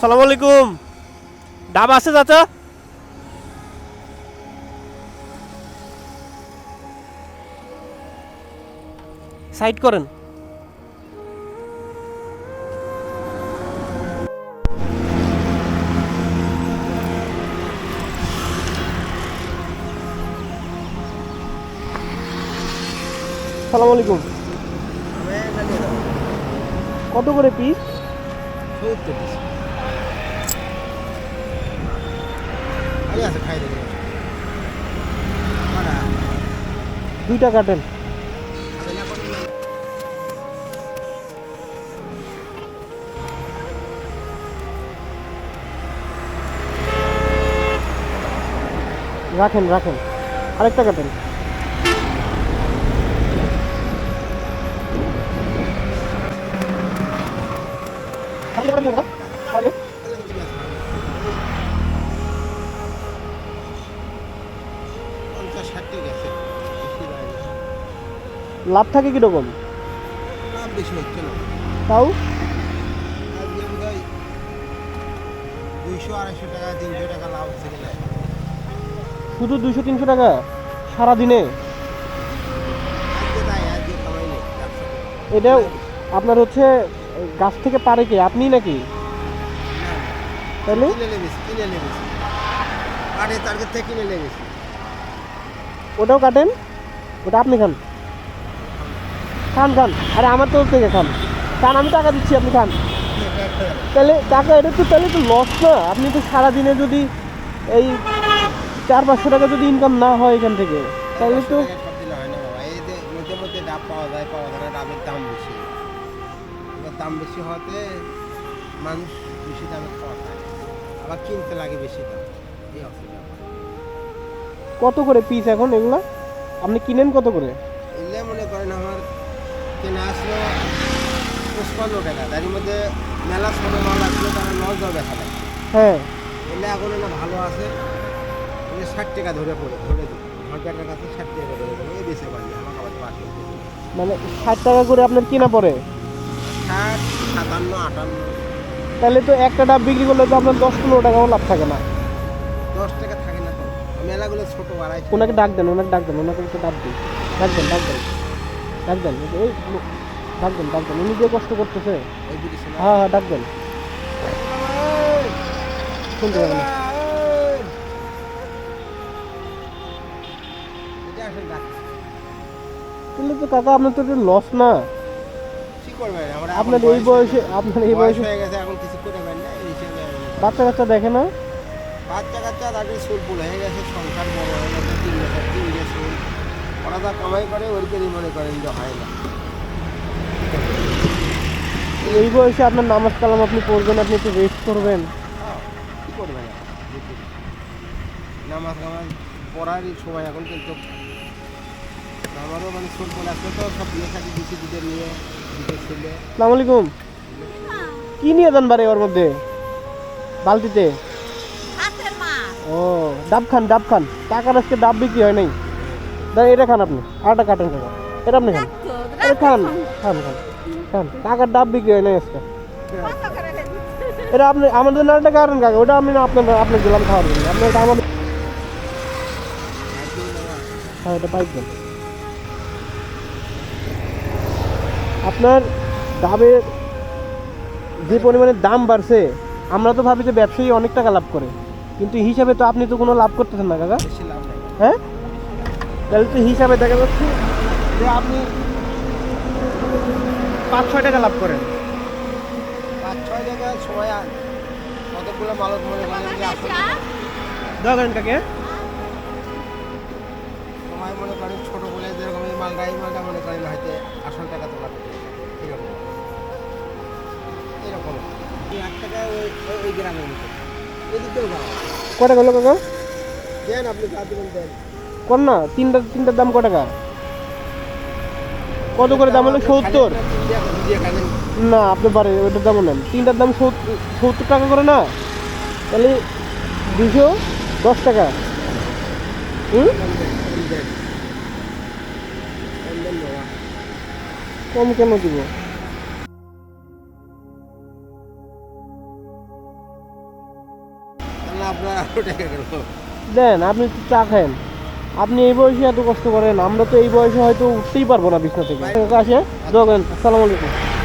সালাম আলাইকুম। ডাব আছে চাচা? সাইড করেন। সালাম আলাইকুম। কত করে পিস দুইটা কাটেন। রাখেন রাখেন। আরেকটা কাটেন। পঞ্চাশ লাভ থাকে কীরকম? লাভ বেশি হচ্ছে না তাও? আজকে বোধ দুইশো আড়াইশো টাকা তিনশো টাকা লাভ হচ্ছে শুধু দুইশো তিনশো টাকা? সারাদিনে। এটা আপনার হচ্ছে গাছ থেকে পারে কি? আপনি নাকি? তাহলে? ওটাও কাটেন? ওটা আপনি খান? খান খান। আরে আমার তোর থেকে খান। খান আমি টাকা দিচ্ছি আপনি খান। তাহলে টাকা এটা তো তাহলে তো লস না। আপনি তো সারাদিনে যদি এই চার পাঁচশো টাকা যদি ইনকাম না হয় এখান থেকে তাহলে তো দাম বেশি। দাম বেশি হওয়াতে মানুষ বেশি দামে খাওয়া খায়। আবার কিনতে লাগে বেশি দাম। এই অসুবিধা। কত করে পিস এখন এগুলা? আপনি কিনেন কত করে? এলে মনে করেন আমার কেনা আসলো? পঁচপান্ন টাকা তার মধ্যে মেলা ছোট মাল আসলো তারা লস দাও দেখা যায়। হ্যাঁ। এলে এখন এটা ভালো আছে। এলে ষাট টাকা ধরে পড়ে ধরে ঘন্টাটার কাছে ষাট টাকা ধরে দেবো এই বেশি পারি আমাকে আবার বাকি মানে ষাট টাকা করে আপনার কিনা পড়ে? ষাট সাতান্ন আটান্ন। তাহলে তো একটা ডাব বিক্রি করলে তো আপনার দশ পনেরো টাকাও লাভ থাকে না। দশ টাকা থাকে না তো। মেলাগুলো ছোট বাড়াই ওনাকে ডাক দেন ওনাকে ডাক দেন ওনাকে একটু ডাক দিন। ডাক দেন ডাক দেন। ডাক দেন এই এই লো- ডাক দেন ডাক দেন। উনি যে কষ্ট করতেছে। হ্যাঁ হ্যাঁ ডাক দেন। শুনতে পাবেন। না এটা আসলে ডাক- তো কাকা আপনার তো লস না। আপনার এই বয়সে আপনার এই বয়সে হয়ে বাচ্চা কাচ্চা দেখে না? বাচ্চা কাচ্চা তাদের সুর হয়ে গেছে সংসার বড় হয়ে গেছে তিন বছর তিন বছর যা কামাই করে ওইটারই মনে করেন যে হয় না। এই বয়সে আপনার নামাজ কালাম আপনি পড়বেন আপনি একটু রেস্ট করবেন। হ্যাঁ, কি করবেন নামাজ কামাজ পড়ারই সময় এখন কিন্তু আমারও মানে ফুল তো সব বিয়ে দিচ্ছি নিয়ে ছেলে। সালাম আলাইকুম। কি নিয়ে যান বারে ওর মধ্যে? বালতিতে? ও ডাব খান ডাব খান। টাকার আজকে ডাব বিক্রি হয় নাই? দাঁড়া এটা খান আপনি। আরেকটা কাটেন টাকা এটা আপনি খান। আরে খান। খান খান খান। টাকার ডাব বিক্রি হয় নাই আজকে। কত করে দিচ্ছিস? এটা আপনি আমাদের না একটা কারণ কাকা ওটা আমি না আপনার আপনার দিলাম খাওয়ার জন্য। আপনি এটা আমাদের হ্যাঁ এটা পাইপ দেন। আপনার ডাবের যে পরিমাণে দাম বাড়ছে আমরা তো ভাবি যে ব্যবসায়ী অনেক টাকা লাভ করে। কিন্তু হিসাবে তো আপনি তো কোনো লাভ করতেছেন না কাকা। হ্যাঁ? তাহলে তো হিসাবে দেখা যাচ্ছে যে আপনি পাঁচ ছয় টাকা লাভ করেন। পাঁচ ছয় টাকা সময় আর কতগুলো মানুষ মনে করেন? যে আসলে দোয়া করেন কাকে? সময় মনে করেন ছোট বলে যেরকম এই মালটা এই মালটা মনে করেন হয়তো আসল টাকা তোলা এরকম। এরকম। এই এক টাকা ওই ওই- ওই গ্রামের মতো। এদিকেও কটা গেল কাকা? দেন আপনি যা দেবেন দেন। কোন না তিনটা তিনটার দাম কত টাকা? কত করে দাম হলো? সত্তর? না আপনি পারে ওইটার দামও নেন। তিনটার দাম সত্তর টাকা করে না? তাহলে দুশো দশ টাকা। হুম? কম কেন দিব? দেন আপনি চা খান। আপনি এই বয়সে এত কষ্ট করেন? আমরা তো এই বয়সে হয়তো উঠতেই পারব না বিছনা থেকে। আসে। দোকান আলাইকুম।